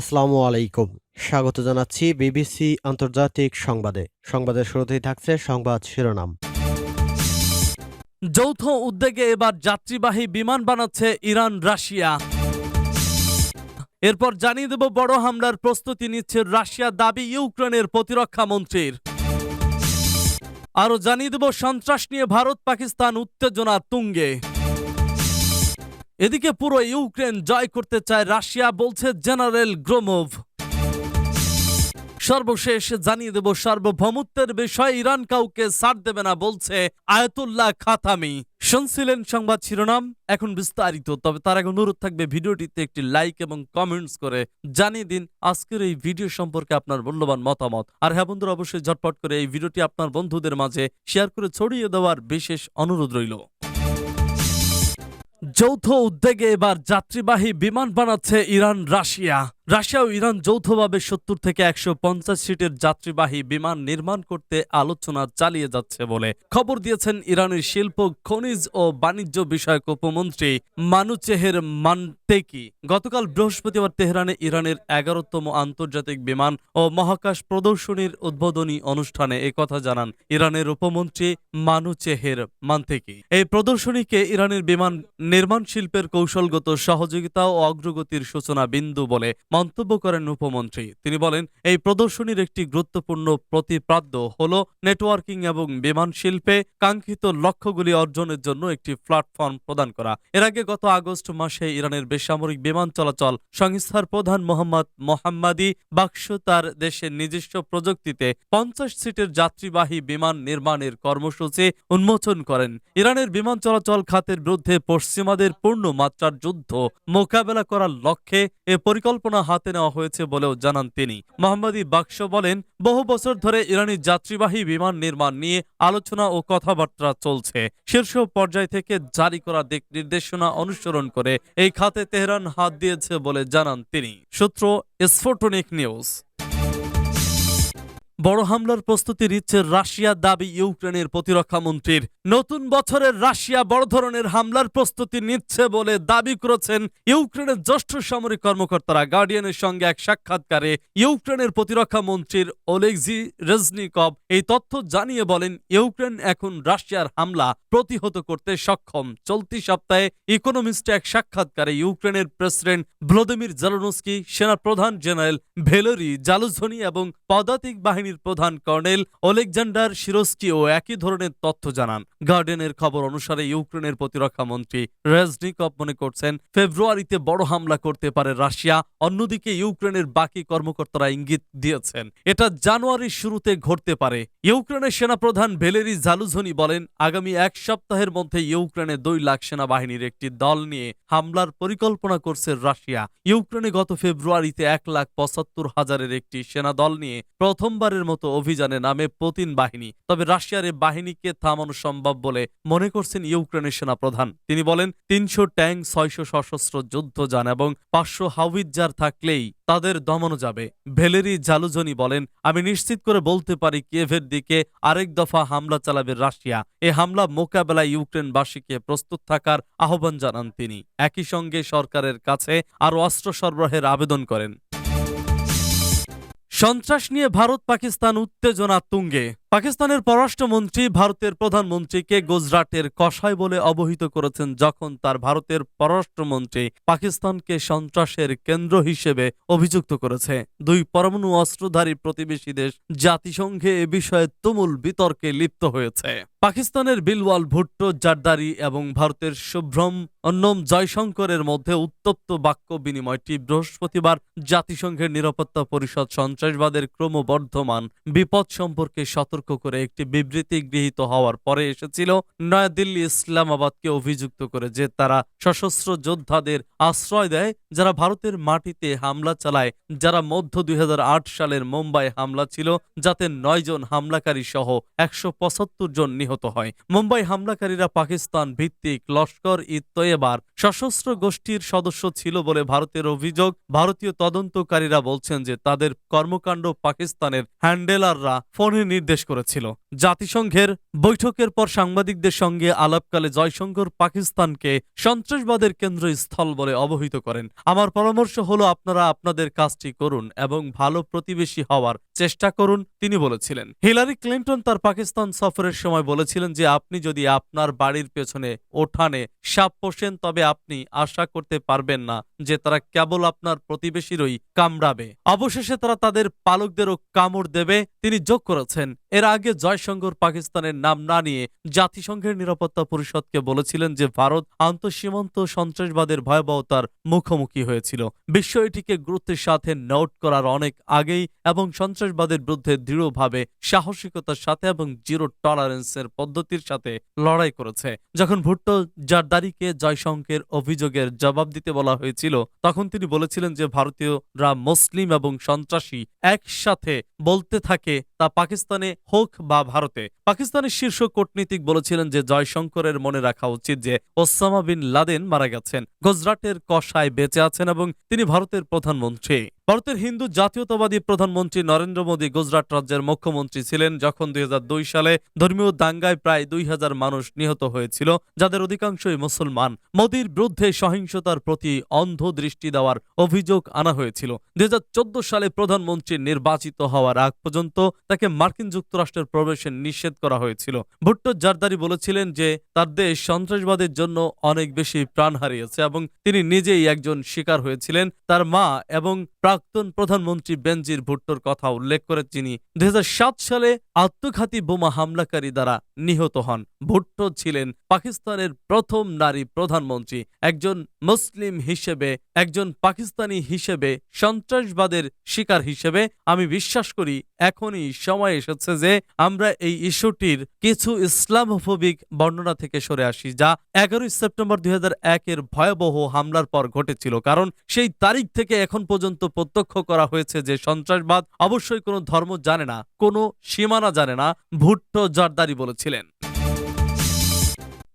আসসালামু আলাইকুম। স্বাগত জানাচ্ছি বিবিসি আন্তর্জাতিক সংবাদে। সংবাদের শুরুতেই থাকছে সংবাদ শিরোনাম। যৌথ উদ্যোগে এবার যাত্রীবাহী বিমান বানাচ্ছে ইরান, রাশিয়া। এরপর জানিয়ে দেব, বড় হামলার প্রস্তুতি নিচ্ছে রাশিয়া দাবি ইউক্রেনের প্রতিরক্ষা মন্ত্রীর। আরও জানিয়ে দেব, সন্ত্রাস নিয়ে ভারত পাকিস্তান উত্তেজনা তুঙ্গে। এদিকে পুরো ইউক্রেন জয় করতে চায় রাশিয়া, বলছে জেনারেল গ্রোমোভ। সর্বশেষ জানিয়ে দেব, সার্বভৌমত্বের বিষয়ে ইরান কাউকে ছাড় দেবে না, বলছে আয়াতুল্লাহ খাতামি। শুনছিলেন সংবাদ শিরোনাম, এখন বিস্তারিত। তবে তার আগে অনুরোধ থাকবে, ভিডিওটিতে একটি লাইক এবং কমেন্টস করে জানিয়ে দিন, আজকের এই ভিডিও সম্পর্কে আপনার মূল্যবান মতামত। আর হ্যাঁ বন্ধুরা, অবশ্যই ঝটপট করে এই ভিডিওটি আপনার বন্ধুদের মাঝে শেয়ার করে ছড়িয়ে দেওয়ার বিশেষ অনুরোধ রইল। যৌথ উদ্যোগে এবার যাত্রীবাহী বিমান বানাচ্ছে ইরান, রাশিয়া। রাশিয়া ও ইরান যৌথভাবে সত্তর থেকে একশো পঞ্চাশ সিটের যাত্রীবাহী বিমান নির্মাণ করতে আলোচনা চালিয়ে যাচ্ছে বলে খবর দিয়েছেন ইরানের শিল্প, খনিজ ও বাণিজ্য বিষয়ক উপমন্ত্রী মানুচেহের মানতেকি গতকাল বৃহস্পতিবার তেহরানে ইরানের এগারোতম আন্তর্জাতিক বিমান ও মহাকাশ প্রদর্শনীর উদ্বোধনী অনুষ্ঠানে একথা জানান ইরানের উপমন্ত্রী মানুচেহের মানতেকি এই প্রদর্শনীকে ইরানের বিমান নির্মাণ শিল্পের কৌশলগত সহযোগিতা ও অগ্রগতির সূচনা বিন্দু বলে মন্তব্য করেন উপমন্ত্রী। তিনি বলেন, এই প্রদর্শনীর একটি গুরুত্বপূর্ণ প্রতিপাদ্য হল নেটওয়ার্কিং এবং বিমান শিল্পে কাঙ্ক্ষিত লক্ষ্যগুলি অর্জনের জন্য একটি প্ল্যাটফর্ম প্রদান করা। এর আগে গত আগস্ট মাসে ইরানের বেসামরিক বিমান চলাচল সংস্থার প্রধান মোহাম্মদ মোহাম্মাদি বাক্স তার দেশের নিজস্ব প্রযুক্তিতে পঞ্চাশ সিটের যাত্রীবাহী বিমান নির্মাণের কর্মসূচি উন্মোচন করেন। ইরানের বিমান চলাচল খাতের বিরুদ্ধে পশ্চিমাদের পূর্ণ মাত্রার যুদ্ধ মোকাবেলা করার লক্ষ্যে এ পরিকল্পনা হাতে নেওয়া হয়েছে বলেও জানান তিনি। মোহাম্মদী বাক্স বলেন, বহু বছর ধরে ইরানি যাত্রীবাহী বিমান নির্মাণ নিয়ে আলোচনা ও কথাবার্তা চলছে। শীর্ষ পর্যায় থেকে জারি করা দিক নির্দেশনা অনুসরণ করে এই খাতে তেহরান হাত দিয়েছে বলে জানান তিনি। সূত্র স্ফোটনিক নিউজ। বড় হামলার প্রস্তুতি নিচ্ছে রাশিয়া দাবি ইউক্রেনের প্রতিরক্ষা মন্ত্রীর। নতুন বছরের রাশিয়া বড় ধরনের হামলার প্রস্তুতি নিচ্ছে বলে দাবি করেছেন ইউক্রেনের জ্যেষ্ঠ সামরিক কর্মকর্তারা। গার্ডিয়ানের সঙ্গে এক সাক্ষাৎকারে ইউক্রেনের প্রতিরক্ষা মন্ত্রীর ওলেগজি রেজনিকভ এই তথ্য জানিয়ে বলেন, ইউক্রেন এখন রাশিয়ার হামলা প্রতিহত করতে সক্ষম। চলতি সপ্তাহে ইকোনমিস্ট এক সাক্ষাৎকারে ইউক্রেনের প্রেসিডেন্ট ভ্লাদিমির জেলনস্কি সেনা প্রধান জেনারেল ভেলোরি জালুঝনি এবং পদাতিক বাহিনীর প্রধান কর্নেল ওলেকজান্ডার শিরোস্কিও একই ধরনের তথ্য জানান। গার্ডেনের খবর অনুসারে ইউক্রেনের প্রতিরক্ষা মন্ত্রী রেজনিকভ মনে করছেন, ফেব্রুয়ারিতে বড় হামলা করতে পারে রাশিয়া, অন্যদিকে ইউক্রেনের বাকি কর্মকর্তারা ইঙ্গিত দিয়েছেন। এটা জানুয়ারির শুরুতে ঘটতে পারে। ইউক্রেনের সেনাপ্রধান ভেলেরি জালুঝনি বলেন, আগামী এক সপ্তাহের মধ্যে ইউক্রেনে দুই লাখ সেনাবাহিনীর একটি দল নিয়ে হামলার পরিকল্পনা করছে রাশিয়া। ইউক্রেনে গত ফেব্রুয়ারিতে এক লাখ পঁচাত্তর হাজারের একটি সেনা দল নিয়ে প্রথমবারের মতো অভিযানে নামে পুতিন বাহিনী। তবে রাশিয়ার এ বাহিনীকে থামানো সম্ভব বলে মনে করছেন ইউক্রেনের সেনাপ্রধান। তিনি বলেন, তিনশো ট্যাঙ্ক ছয়শো সশস্ত্র যুদ্ধযান এবং পাঁচশো হাউইজার থাকলেই তাদের দমানো যাবে। ভেলেরি জালুজনি বলেন, আমি নিশ্চিত করে বলতে পারি কিয়েভের দিকে আরেক দফা হামলা চালাবে রাশিয়া। এ হামলা মোকাবেলায় ইউক্রেনবাসীকে প্রস্তুত থাকার আহ্বান জানান তিনি। একই সঙ্গে সরকারের কাছে আরও অস্ত্র সরবরাহের আবেদন করেন। সন্ত্রাস নিয়ে ভারত পাকিস্তান উত্তেজনা তুঙ্গে। পাকিস্তানের পররাষ্ট্রমন্ত্রী ভারতের প্রধানমন্ত্রীকে গুজরাটের কষাই বলে অবহিত করেছেন যখন তার ভারতের পররাষ্ট্রমন্ত্রী পাকিস্তানকে সন্ত্রাসের কেন্দ্র হিসেবে অভিযুক্ত করেছে। দুই পরমাণু অস্ত্রধারী প্রতিবেশী দেশ জাতিসংঘে এ বিষয়ে তুমুল বিতর্কে লিপ্ত হয়েছে। পাকিস্তানের বিলওয়াল ভুট্টো, জারদারি এবং ভারতের শুভ্রম অন্নম জয়শঙ্করের মধ্যে উত্তপ্ত বাক্য বিনিময়টি বৃহস্পতিবার জাতিসংঘের নিরাপত্তা পরিষদ সন্ত্রাসবাদের ক্রমবর্ধমান বিপদ সম্পর্কে সতর্ক করে একটি বিবৃতি গৃহীত হওয়ার পরে এসেছিল। নয়াদিল্লি ইসলামাবাদকে অভিযুক্ত করে যে তারা সশস্ত্র যোদ্ধাদের আশ্রয় দেয়, যারা ভারতের মাটিতে হামলা চালায়, যারা মধ্য দুই সালের মুম্বাই হামলা ছিল, যাতে নয় জন হামলাকারী সহ একশো জন নিহত হয়। মুম্বাই হামলাকারীরা পাকিস্তান ভিত্তিক লস্কর ই তৈয়বার সশস্ত্র গোষ্ঠীর সদস্য ছিল বলে ভারতের অভিযোগ। ভারতীয় তদন্তকারীরা বলছেন যে তাদের কর্মকাণ্ড পাকিস্তানের হ্যান্ডেলাররা ফোনে নির্দেশ করেছিল। জাতিসংঘের বৈঠকের পর সাংবাদিকদের সঙ্গে আলাপকালে জয়শঙ্কর পাকিস্তানকে সন্ত্রাসবাদের কেন্দ্রস্থল বলে অবহিত করেন। আমার পরামর্শ হলো আপনারা আপনাদের কাজটি করুন এবং ভালো প্রতিবেশী হওয়ার চেষ্টা করুন, তিনি বলেছিলেন। হিলারি ক্লিন্টন তার পাকিস্তান সফরের সময় বলেছিলেন যে, আপনি যদি আপনার বাড়ির পেছনে ওঠানে সাপ পোষেন, তবে আপনি আশা করতে পারবেন না যে তারা কেবল আপনার প্রতিবেশীরই কামড়াবে। অবশেষে তারা তাদের পালকদেরও কামড় দেবে, তিনি যোগ করেছেন। এর আগে জয়শঙ্কর পাকিস্তানের নাম না নিয়ে জাতিসংঘের নিরাপত্তা পরিষদকে বলেছিলেন যে ভারত আন্তঃসীমান্ত সন্ত্রাসবাদের ভয়াবহতার মুখোমুখি হয়েছিল। বিশ্ব এটিকে গুরুত্বের সাথে নোট করার অনেক আগেই এবং সন্ত্রাসবাদের বিরুদ্ধে দৃঢ়ভাবে সাহসিকতার সাথে এবং জিরো টলারেন্সের পদ্ধতির সাথে লড়াই করেছে। যখন ভুট্টো জারদারিকে জয়শঙ্কের অভিযোগের জবাব দিতে বলা হয়েছিল, তখন তিনি বলেছিলেন যে ভারতীয়রা মুসলিম এবং সন্ত্রাসী একসাথে বলতে থাকে তা পাকিস্তানে হোক বা ভারতে। পাকিস্তানের শীর্ষ কূটনীতিক বলেছিলেন যে জয়শঙ্করের মনে রাখা উচিত যে ওসামা বিন লাদেন মারা গেছেন। গুজরাটের কষায় বেঁচে আছেন এবং তিনি ভারতের প্রধানমন্ত্রী। ভারতের হিন্দু জাতীয়তাবাদী প্রধানমন্ত্রী নরেন্দ্র মোদী গুজরাট রাজ্যের মুখ্যমন্ত্রী ছিলেন যখন দুই হাজার দুই সালে ধর্মীয় দাঙ্গায় প্রায় দুই হাজার মানুষ নিহত হয়েছিল, যাদের অধিকাংশই মুসলমান। মোদীর বিরুদ্ধে সহিংসতার প্রতি অন্ধ দৃষ্টি দেওয়ার অভিযোগ আনা হয়েছিল। দুই সালে প্রধানমন্ত্রী নির্বাচিত হওয়ার আগ পর্যন্ত তাকে মার্কিন যুক্তরাষ্ট্রের প্রবেশে নিষেধ করা হয়েছিল। ভুট্টো জারদারি বলেছিলেন যে, তার দেশ সন্ত্রাসবাদের জন্য অনেক বেশি প্রাণ হারিয়েছে এবং তিনি নিজেই একজন শিকার হয়েছিলেন। তার মা এবং প্রাক্তন প্রধানমন্ত্রী বেনজির ভুট্টোর কথা উল্লেখ করে তিনি। দুই হাজার সাত সালে আত্মঘাতী বোমা হামলাকারী দ্বারা নিহত হন। ভুট্টো ছিলেন পাকিস্তানের প্রথম নারী প্রধানমন্ত্রী, একজন মুসলিম হিসেবে, একজন পাকিস্তানি হিসেবে, সন্ত্রাসবাদের শিকার হিসেবে। আমি বিশ্বাস করি, এখনই সময় এসেছে যে আমরা এই ইস্যুটির কিছু ইসলামোফোবিক বর্ণনা থেকে সরে আসি, যা এগারোই সেপ্টেম্বর দুই এর ভয়াবহ হামলার পর ঘটেছিল। কারণ সেই তারিখ থেকে এখন পর্যন্ত প্রত্যক্ষ করা হয়েছে যে সন্ত্রাসবাদ অবশ্যই কোনো ধর্ম জানে না, কোনো সীমানা জানে না ভুট্টো জারদারি বলেছিলেন।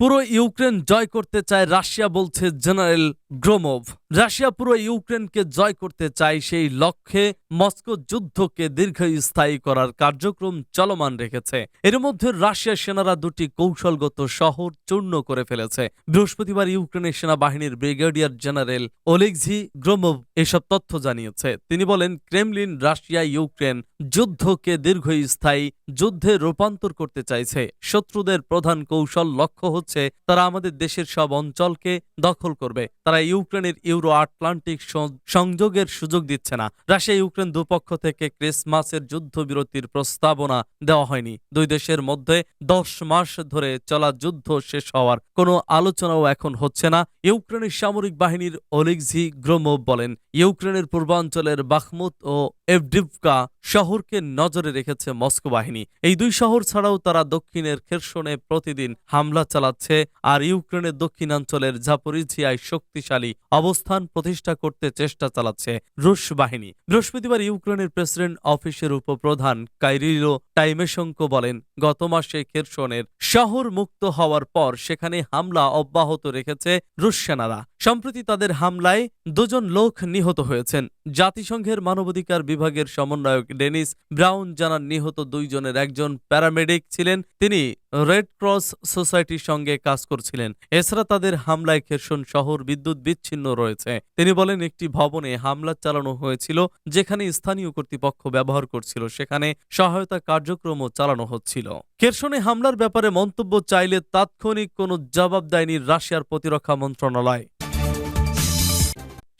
পুরো ইউক্রেন জয় করতে চায় রাশিয়া বলছে জেনারেল গ্রোমোভ রাশিয়া পুরো ইউক্রেনকে জয় করতে চায় সেই লক্ষ্যে মস্কো যুদ্ধকে দীর্ঘস্থায়ী করার কার্যক্রম চলমান রেখেছে। এর মধ্যে রাশিয়ার সেনারা দুটি কৌশলগত শহর চূর্ণ করে ফেলেছে। বৃহস্পতিবার ইউক্রেনের সেনাবাহিনীর ব্রিগেডিয়ার জেনারেল ওলেক্সি গ্রোমোভ এসব তথ্য জানিয়েছে। তিনি বলেন, ক্রেমলিন রাশিয়া ইউক্রেন যুদ্ধকে দীর্ঘস্থায়ী যুদ্ধে রূপান্তর করতে চাইছে। শত্রুদের প্রধান কৌশল লক্ষ্য হচ্ছে তারা আমাদের দেশের সব অঞ্চলকে দখল করবে। তারা ইউক্রেনের ইউরো আটলান্টিক সংযোগের সুযোগ দিচ্ছে না। রাশিয়া, ইউক্রেন দুপক্ষ থেকে ক্রিসমাসের যুদ্ধবিরতির প্রস্তাবনা দেওয়া হয়নি। দুই দেশের মধ্যে দশ মাস ধরে চলা যুদ্ধ শেষ হওয়ার কোনো আলোচনাও এখন হচ্ছে না, ইউক্রেনের সামরিক বাহিনীর ওলিগজি গ্রোমোভ বলেন। ইউক্রেনের পূর্বাঞ্চলের বাখমুত ও এভডিভকা শহরকে নজরে রেখেছে মস্কো বাহিনী। এই দুই শহর ছাড়াও তারা দক্ষিণের খেরসনে প্রতিদিন হামলা চালাচ্ছে আর ইউক্রেনের দক্ষিণাঞ্চলের জাপরিঝিয়ায় শক্তিশালী অবস্থান প্রতিষ্ঠা করতে চেষ্টা চালাচ্ছে রুশ বাহিনী। বৃহস্পতিবার ইউক্রেনের প্রেসিডেন্ট অফিসের উপপ্রধান কাইরিলো টাইমেশঙ্কো বলেন, গত মাসে খেরসনের শহর মুক্ত হওয়ার পর সেখানে হামলা অব্যাহত রেখেছে রুশ সেনারা। সম্প্রতি তাদের হামলায় দুজন লোক নিহত হয়েছেন। জাতিসংঘের মানবাধিকার বিভাগের সমন্বয়ক ডেনিস ব্রাউন জানান, নিহত দুইজনের একজন প্যারামেডিক ছিলেন, তিনি রেড ক্রস সোসাইটির সঙ্গে কাজ করছিলেন। এছাড়া তাদের হামলায় খেরসন শহর বিদ্যুৎ বিচ্ছিন্ন রয়েছে। তিনি বলেন, একটি ভবনে হামলা চালানো হয়েছিল, যেখানে স্থানীয় কর্তৃপক্ষ ব্যবহার করছিল, সেখানে সহায়তা কার্যক্রমও চালানো হচ্ছিল। খেরসনে হামলার ব্যাপারে মন্তব্য চাইলে তাৎক্ষণিক কোনো জবাব দেয়নি রাশিয়ার প্রতিরক্ষা মন্ত্রণালয়।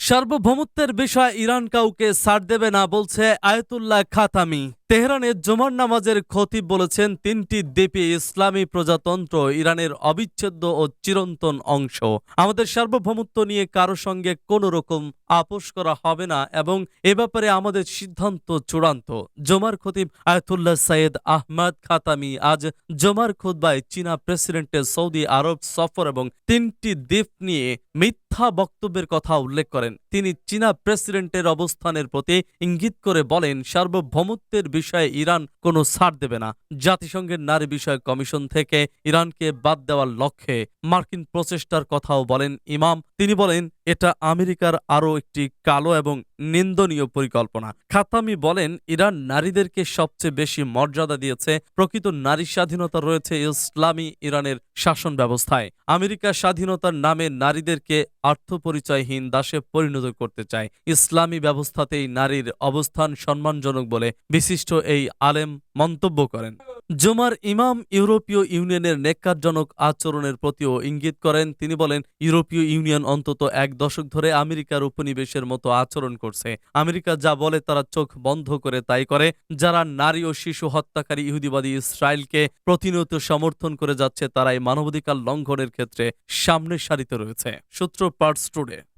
সার্বভৌমত্বের বিষয়ে ইরান কাউকে ছাড় দেবে না বলছে আয়তুল্লাহ খাতামি। তেহরানের জুমার নামাজের খতিব বলেছেন, তিনটি দ্বীপে ইসলামী প্রজাতন্ত্র ইরানের অবিচ্ছেদ্য ও চিরন্তন অংশ। আমাদের সার্বভৌমত্ব নিয়ে কারও সঙ্গে কোনো রকম আপোষ করা হবে না এবং এ ব্যাপারে আমাদের সিদ্ধান্ত চূড়ান্ত। জমার খতিব আয়াতুল্লাহ সৈয়দ আহমদ খাতামি আজ জমার খুতবায় চীনা প্রেসিডেন্টের সৌদি আরব সফর এবং তিনটি দ্বীপ নিয়ে মিথ্যা বক্তব্যের কথা উল্লেখ করেন। তিনি চীনা প্রেসিডেন্টের অবস্থানের প্রতি ইঙ্গিত করে বলেন, সার্বভৌমত্বের বিষয়ে ইরান কোনো ছাড় দেবে না। জাতিসংঘের নারী বিষয়ক কমিশন থেকে ইরানকে বাদ দেওয়ার লক্ষ্যে মার্কিন প্রচেষ্টার কথাও বলেন ইমাম তিনি বলেন, এটা আমেরিকার আরও একটি কালো এবং নিন্দনীয় পরিকল্পনা। খাতামি বলেন, ইরান নারীদেরকে সবচেয়ে বেশি মর্যাদা দিয়েছে। প্রকৃত নারী স্বাধীনতা রয়েছে ইসলামী ইরানের শাসন ব্যবস্থায়। আমেরিকা স্বাধীনতার নামে নারীদেরকে আত্মপরিচয়হীন দাসে পরিণত করতে চায়। ইসলামী ব্যবস্থাতেই নারীর অবস্থান সম্মানজনক বলে বিশিষ্ট এই আলেম মন্তব্য করেন। জুমার ইমাম ইউরোপীয় ইউনিয়নের নেককারজনক আচরণের প্রতিও ইঙ্গিত করেন। তিনি বলেন, ইউরোপীয় ইউনিয়ন অন্তত এক দশক ধরে আমেরিকার উপনিবেশের মতো আচরণ করছে। আমেরিকা যা বলে তারা চোখ বন্ধ করে তাই করে। যারা নারী ও শিশু হত্যাকারী ইহুদিবাদী ইসরায়েলকে প্রতিনিয়ত সমর্থন করে যাচ্ছে, তারাই মানবাধিকার লঙ্ঘনের ক্ষেত্রে সামনের সারিতে রয়েছে। সূত্র পার্টস টুডে।